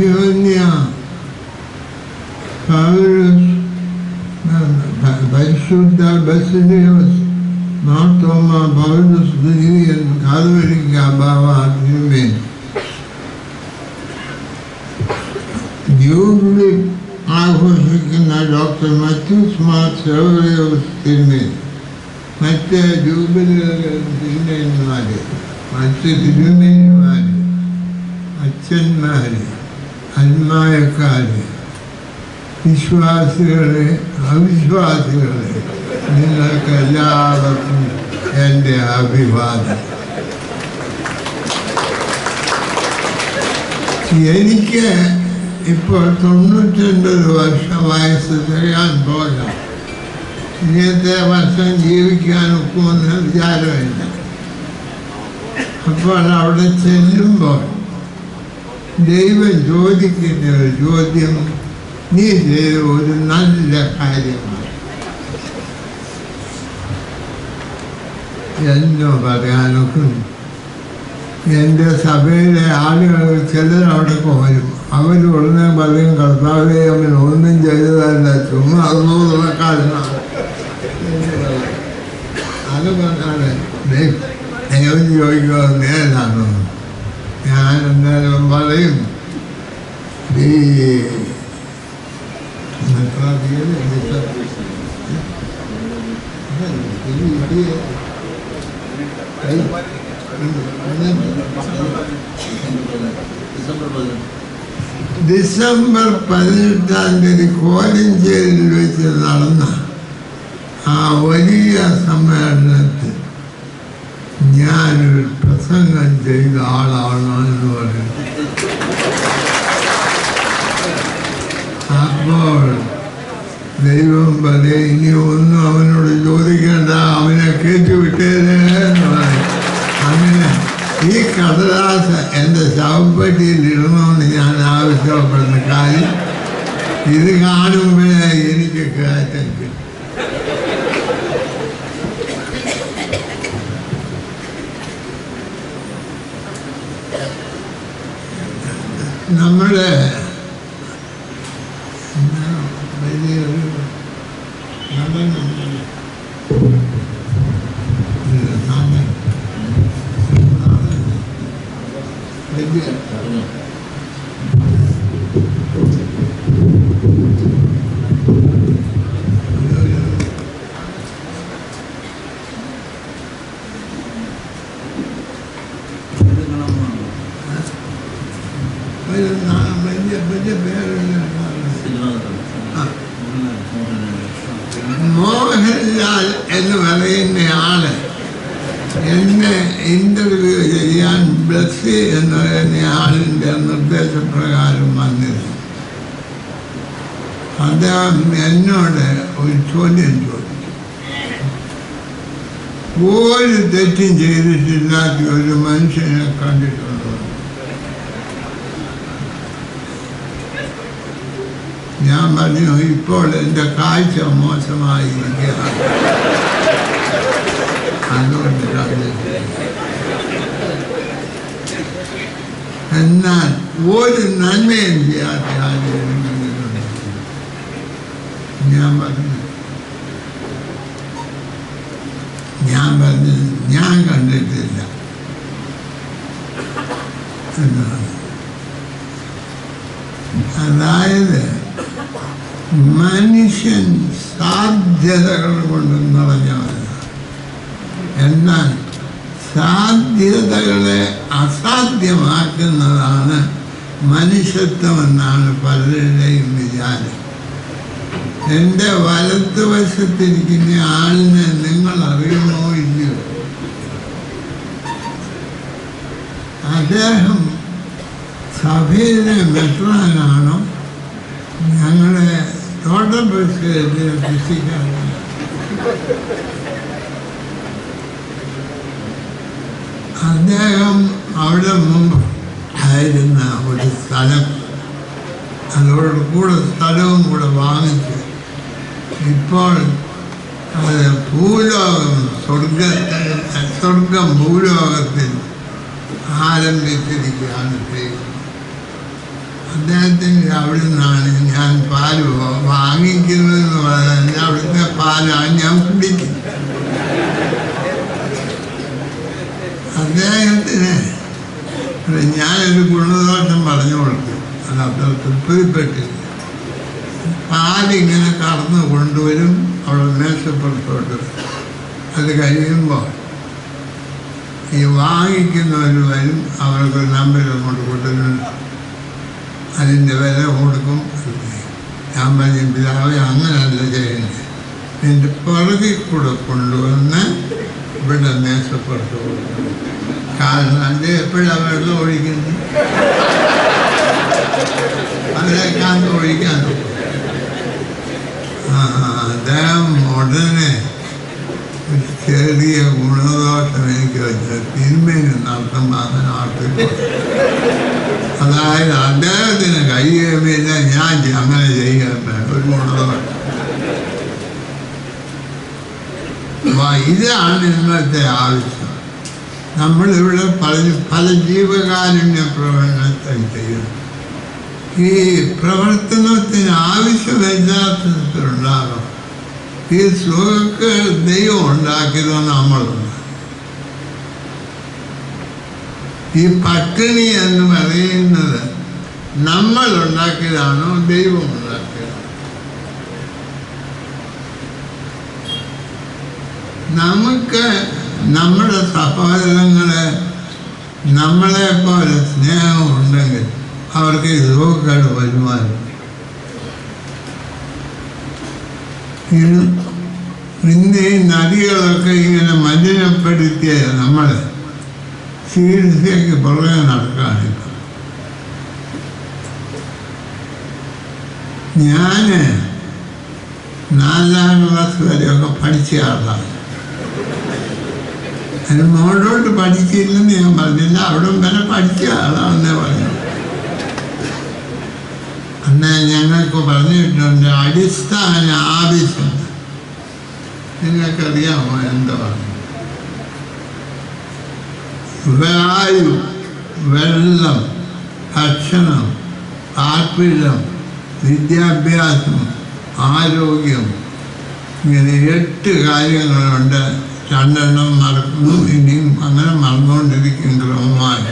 അഭിമന്യ പൗലോസ് പരിശുദ്ധ ബസിലിയോസ് മാർത്തോമ പൗലോസ് ദിനിയൻ കാതുവരിക്ക ബാബ തിരുമേൻ ജൂബിലി ആഘോഷിക്കുന്ന ഡോക്ടർ മത്യൂസ് മാർ സെവറിയോസ് തിരുമേൻ മറ്റ് ജൂബിലികൾ തിരുമേന്മാർ മറ്റ് തിരുമേന്മാർ അച്ഛന്മാർ അന്മായക്കാർ വിശ്വാസികളെ അവിശ്വാസികളെ നിങ്ങൾക്ക് എല്ലാവർക്കും എന്റെ അഭിവാദം എനിക്ക് ഇപ്പോൾ തൊണ്ണൂറ്റൊൻപത് വർഷം വയസ്സ് തികയാൻ പോകാം ഇന്നത്തെ വർഷം ജീവിക്കാൻ ഒക്കുമെന്ന് വിചാരമില്ല. അപ്പോൾ അവിടെ ചെല്ലുമ്പോൾ ദൈവം ചോദിക്കുന്ന ഒരു ചോദ്യം നീ ചെയ്ത ഒരു നല്ല കാര്യമാണ്. എന്നോ പറയാനൊക്കെ. എന്റെ സഭയിലെ ആളുകൾ ചിലർ അവിടെ വരും അവർ ഉടനെ പറയും കർത്താവെ അവൻ ഒന്നും ചെയ്തതല്ല ചുമ്മാ അറുന്നൂറ് കാലമാണ് അത് പറഞ്ഞാൽ ദൈവം ചോദിക്കുക നേരാണോ? ഞാൻ എന്തായാലും പറയും ഡിസംബർ പതിനെട്ടാം തീയതി കോലഞ്ചേരിയിൽ വെച്ച് നടന്ന ആ വലിയ സമ്മേളനത്തിൽ ഞാനൊരു കിട്ടും എന്നെ ഇന്റർവ്യൂ ചെയ്യാൻ ബ്ലസ്സി എന്ന ആളിന്റെ നിർദ്ദേശപ്രകാരം വന്നിരുന്നു. അദ്ദേഹം എന്നോട് ഒരു ചോദ്യം ചോദിച്ചു. ഒരു തെറ്റും ചെയ്തിട്ടില്ലാത്ത ഒരു മനുഷ്യനെ കണ്ടിട്ടുണ്ടോ? ഞാൻ പറഞ്ഞു ഇപ്പോൾ എന്റെ കാഴ്ച മോശമായിരിക്കുകയാണ് കണ്ടിട്ടില്ല. എന്നാൽ ഒരു നന്മയും ചെയ്യാത്ത ഞാൻ പറഞ്ഞു ഞാൻ പറഞ്ഞു ഞാൻ കണ്ടിട്ടില്ല എന്നാണ് അതായത് മനുഷ്യൻ സാധ്യതകൾ കൊണ്ട് നിറഞ്ഞവനാണ് എന്നാൽ സാധ്യതകളെ അസാധ്യമാക്കുന്നതാണ് മനുഷ്യത്വമെന്നാണ് പലരുടെയും വിചാരം. എന്റെ വലത്തുവശത്തിരിക്കുന്ന ആളിനെ നിങ്ങൾ അറിയുമോ ഇല്ലയോ? അദ്ദേഹം സഭയിലെ മെത്രാനാണോ ഞങ്ങളെ തോട്ടം പ്രസിഡന്റ് കൃഷിക്കാരാണ് അദ്ദേഹം അവിടെ മുമ്പ് ആയിരുന്ന ഒരു സ്ഥലം. അതോട് കൂടെ സ്ഥലവും കൂടെ വാങ്ങിച്ച് ഇപ്പോൾ അത് ഭൂലോകം സ്വർഗത്തിൽ സ്വർഗം ഭൂലോകത്തിൽ ആരംഭിച്ചിരിക്കുകയാണ് ചെയ്യുന്നത്. അദ്ദേഹത്തിന്റെ അവിടെ നിന്നാണ് ഞാൻ പാൽ വാങ്ങിക്കുന്നതെന്ന് പറഞ്ഞാൽ അവിടുത്തെ പാലാണ് ഞാൻ കുടിക്കുന്നത്. അദ്ദേഹത്തിന് ഞാനൊരു ഗുണദോഷം പറഞ്ഞു കൊടുത്തു. അത് അദ്ദേഹം തൃപ്തിപ്പെട്ടില്ല. പാലിങ്ങനെ കടന്നു കൊണ്ടുവരും അവിടെ മേശപ്പുറത്തോട്ട്. അത് കഴിയുമ്പോൾ ഈ വാങ്ങിക്കുന്നവർ വരും അവർക്ക് നമ്പർ അങ്ങോട്ട് കൊടുക്കുന്നുണ്ട്. അതിന്റെ വില കൊടുക്കും. ഞാൻ പറഞ്ഞു പിതാവെ അങ്ങനല്ല ചെയ്യുന്നത് എന്റെ പിറകിൽ കൂടെ കൊണ്ടുവന്ന് ഇവിടെ മേശപ്പുറത്ത് കൊടുക്കും കാരണം അത് എപ്പോഴാണ് വെള്ളം ഒഴിക്കുന്നത്? അതിലേക്കാൻ ഒഴിക്കാൻ നോക്കും ആ അദ്ദേഹം ഉടനെ ഒരു ചെറിയ ഗുണദോഷം എനിക്ക് വെച്ചത് തിന്മയിൽ നടത്തുമ്പോൾ ആർക്കും അതായത് അദ്ദേഹത്തിന് കഴിയുമില്ല ഞാൻ ചെ- അങ്ങനെ ചെയ്യാൻ ഒരു ഗുണദോഷം. ഇതാണ് ഇന്നത്തെ ആവശ്യം. നമ്മളിവിടെ പല പല ജീവകാരുണ്യ പ്രവർത്തനത്തെ ചെയ്യുന്നു. ഈ പ്രവർത്തനത്തിന് ആവശ്യം യഥാർത്ഥത്തിലുണ്ടാകും ഈ സുഖക്ക് ദൈവം ഉണ്ടാക്കിയത് നമ്മളുണ്ട് ഈ പട്ടിണി എന്ന് പറയുന്നത് നമ്മൾ ഉണ്ടാക്കിയതാണോ ദൈവം ഉണ്ടാക്കിയതാണോ നമുക്ക് നമ്മുടെ സഹോദരങ്ങളെ നമ്മളെ പോലെ സ്നേഹമുണ്ടെങ്കിൽ അവർക്ക് സുഖക്കേട് വരുമാനം. ഇന്ന് ഈ നദികളൊക്കെ ഇങ്ങനെ മലിനപ്പെടുത്തിയ നമ്മൾ ചികിത്സയ്ക്ക് പുറകെ നടക്കുകയാണിപ്പം ഞാൻ നാലാം ക്ലാസ് വരെയൊക്കെ പഠിച്ച ആളാണ്. അതിന് മുകളിലോട്ട് പഠിക്കില്ലെന്ന് ഞാൻ പറഞ്ഞില്ല. അവിടെ വരെ പഠിച്ച ആളാണെന്നേ പറഞ്ഞു. അന്ന് ഞങ്ങൾക്ക് പറഞ്ഞിട്ടുണ്ട് അടിസ്ഥാന ആവശ്യം. നിങ്ങൾക്കറിയാമോ എന്താ? വായു വെള്ളം ഭക്ഷണം പാർപ്പിടം വിദ്യാഭ്യാസം ആരോഗ്യം. ഇങ്ങനെ എട്ട് കാര്യങ്ങളുണ്ട്. രണ്ടെണ്ണം മറക്കുന്നു ഇനിയും അങ്ങനെ മറന്നുകൊണ്ടിരിക്കും ക്രമമായി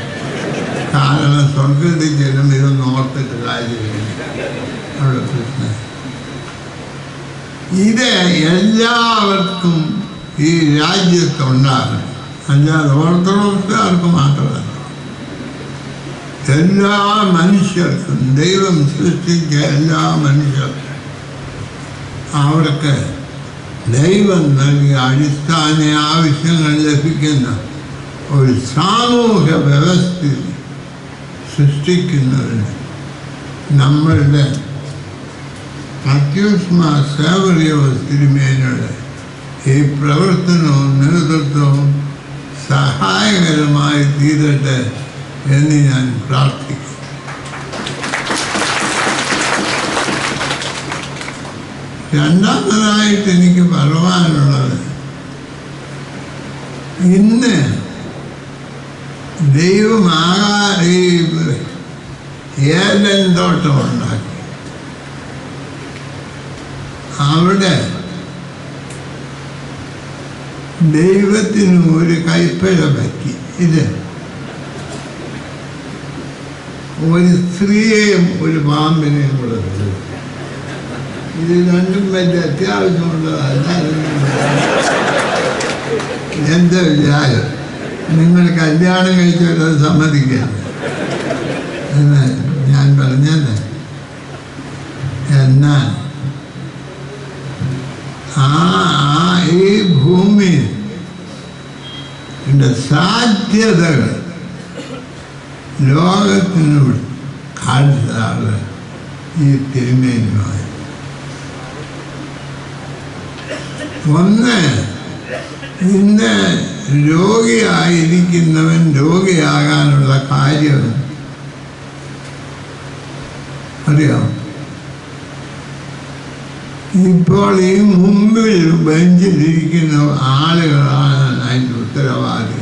കാരണം സ്വർഗത്തിൽ ചെല്ലും ഇതൊന്നും ഓർത്തിട്ട് കാര്യമില്ല. ഇത് എല്ലാവർക്കും ഈ രാജ്യത്തുണ്ടാകണം. അല്ലാതെ ഓർത്തഡോക്സുകാർക്ക് മാത്രമല്ല. എല്ലാ മനുഷ്യർക്കും ദൈവം സൃഷ്ടിച്ച എല്ലാ മനുഷ്യർക്കും അവർക്ക് ദൈവം നൽകിയ അടിസ്ഥാന ആവശ്യങ്ങൾ ലഭിക്കുന്ന ഒരു സാമൂഹ്യ വ്യവസ്ഥ സൃഷ്ടിക്കുന്നതിന് നമ്മളുടെ അത്യുഷ്മ സേവറിയോ തിരുമേനയുടെ ഈ പ്രവർത്തനവും നേതൃത്വവും സഹായകരമായി തീരട്ടെ എന്ന് ഞാൻ പ്രാർത്ഥിക്കും രണ്ടാമതായിട്ട് എനിക്ക് പറവാനുള്ളത് ഇന്ന് ദൈവമാകാ ഈ ഏലൻ തോട്ടം ഉണ്ടാക്കി. അവിടെ ദൈവത്തിന് ഒരു കൈപ്പഴ പറ്റി. ഇത് ഒരു സ്ത്രീയെയും ഒരു പാമ്പിനെയും കൂടെ. ഇത് രണ്ടും വലിയ അത്യാവശ്യമുള്ളതല്ല എന്താ വിചാരം നിങ്ങൾ കല്യാണം കഴിച്ചവരത് സമ്മതിക്കുക. എന്ന് ഞാൻ പറഞ്ഞത് എന്നാൽ ആ ആ ഈ ഭൂമി സാധ്യതകൾ ലോകത്തിനോട് കാണിച്ചതാണ് ഈ തിരുമേനിയുമായി ഒന്ന് ഇന്ന് രോഗിയായിരിക്കുന്നവൻ രോഗിയാകാനുള്ള കാര്യം അറിയാം? ഇപ്പോൾ ഈ മുമ്പിൽ ബെഞ്ചിലിരിക്കുന്ന ആളുകളാണ് അതിന്റെ ഉത്തരവാദി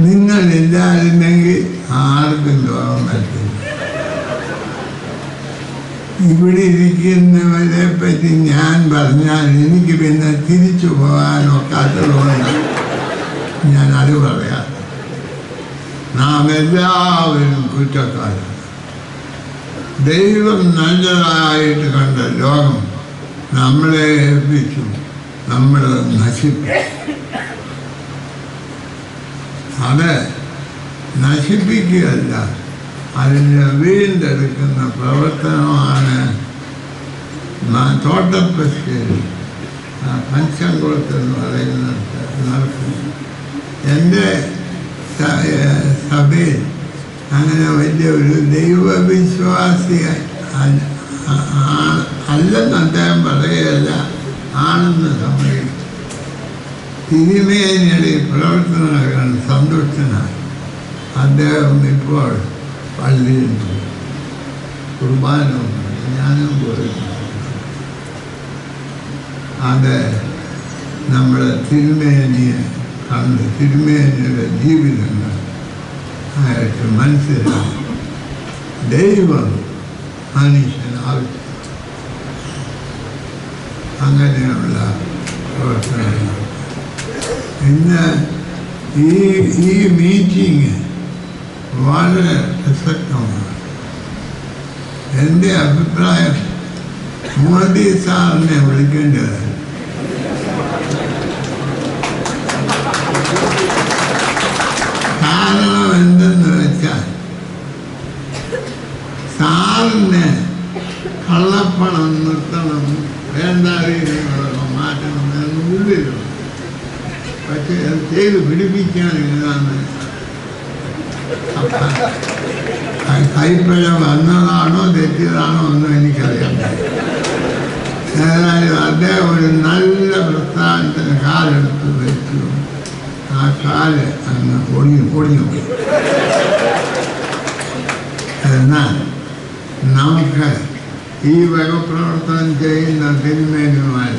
നിങ്ങളില്ലായിരുന്നെങ്കിൽ ആർക്കും രോഗം പറ്റില്ല ഇവിടെ ഇരിക്കുന്നവരെ പറ്റി ഞാൻ പറഞ്ഞാൽ എനിക്ക് പിന്നെ തിരിച്ചു പോകാനൊക്കാത്തതുകൊണ്ട് ഞാൻ അത് പറയാം നാം എല്ലാവരും കുറ്റക്കാരാണ്. ദൈവം നല്ലതായിട്ട് കണ്ട ലോകം നമ്മളെ ഏൽപ്പിച്ചു നമ്മൾ നശിപ്പിച്ചു. അത് നശിപ്പിക്കുകയല്ല. അതിനെ വീണ്ടെടുക്കുന്ന പ്രവർത്തനമാണ് ആ പഞ്ചംകുളത്ത് എന്ന് പറയുന്നത് നടക്കുന്നത് എന്റെ സഭയിൽ അങ്ങനെ വലിയ ഒരു ദൈവവിശ്വാസി അല്ലെന്ന് അദ്ദേഹം പറയുകയല്ല ആണെന്ന് സമ്മതിക്കും. തിരുമേനിയുടെ പ്രവർത്തനങ്ങൾ സന്തുഷ്ടനാണ്. അദ്ദേഹം ഇപ്പോൾ പള്ളിയിൽ പോയി കുർബാന ഉണ്ട്. ഞാനും പോയിരുന്നു അത് നമ്മുടെ തിരുമേനിയെ കണ്ട് തിരുമേനിയുടെ ജീവിതങ്ങൾ ആയിട്ട് മനസ്സിലാക്കി ദൈവം മനുഷ്യൻ ആവശ്യം അങ്ങനെയുള്ള പ്രവർത്തനങ്ങൾ ഇന്ന് ഈ ഈ മീറ്റിംഗ് വളരെ പ്രസക്തമാണ് എൻ്റെ അഭിപ്രായം മോദി സാറിനെ വിളിക്കേണ്ടത് കാരണം എന്തെന്ന് വെച്ചാൽ സാറിന് കള്ളപ്പണം നിർത്തണം വേണ്ട രീതികളൊക്കെ മാറ്റണം എന്ന് ഉള്ളിലുണ്ട് പക്ഷെ അത് ചെയ്ത് പിടിപ്പിക്കാൻ ഇതാണ് കൈപ്പിഴ വന്നതാണോ തെറ്റിയതാണോ ഒന്നും എനിക്കറിയാം. ഏതായാലും അദ്ദേഹം ഒരു നല്ല പ്രസ്ഥാനത്തിന് കാലെടുത്ത് വെച്ചു. ആ കാൽ അങ്ങ് ഒടിഞ്ഞു പൊടിഞ്ഞു പോയി. എന്നാൽ നമുക്ക് ഈ വകപ്രവർത്തനം ചെയ്യുന്ന തിന്മേനുമാർ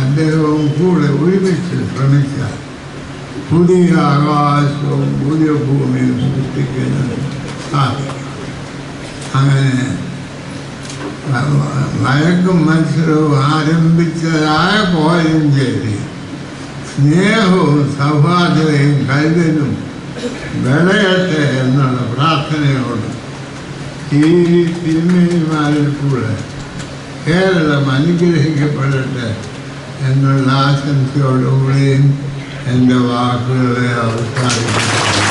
അദ്ദേഹവും കൂടെ ഒരുമിച്ച് ശ്രമിച്ചാൽ പുതിയ ആകാശവും പുതിയ ഭൂമിയും സൃഷ്ടിക്കുന്നത് സാധിക്കും അങ്ങനെ മയക്കും മത്സരവും ആരംഭിച്ചതായ കോലഞ്ചേരി സ്നേഹവും സൗഹാർദ്ദതയും കരുതലും വിളയട്ടെ എന്നുള്ള പ്രാർത്ഥനയോട് ഈ തിരുമേനിമാരിൽ കൂടെ കേരളം അനുഗ്രഹിക്കപ്പെടട്ടെ എന്നുള്ള ആശംസയോടുകൂടിയും എൻ്റെ വാക്കുകളെ അവസാനിപ്പിക്കുന്നു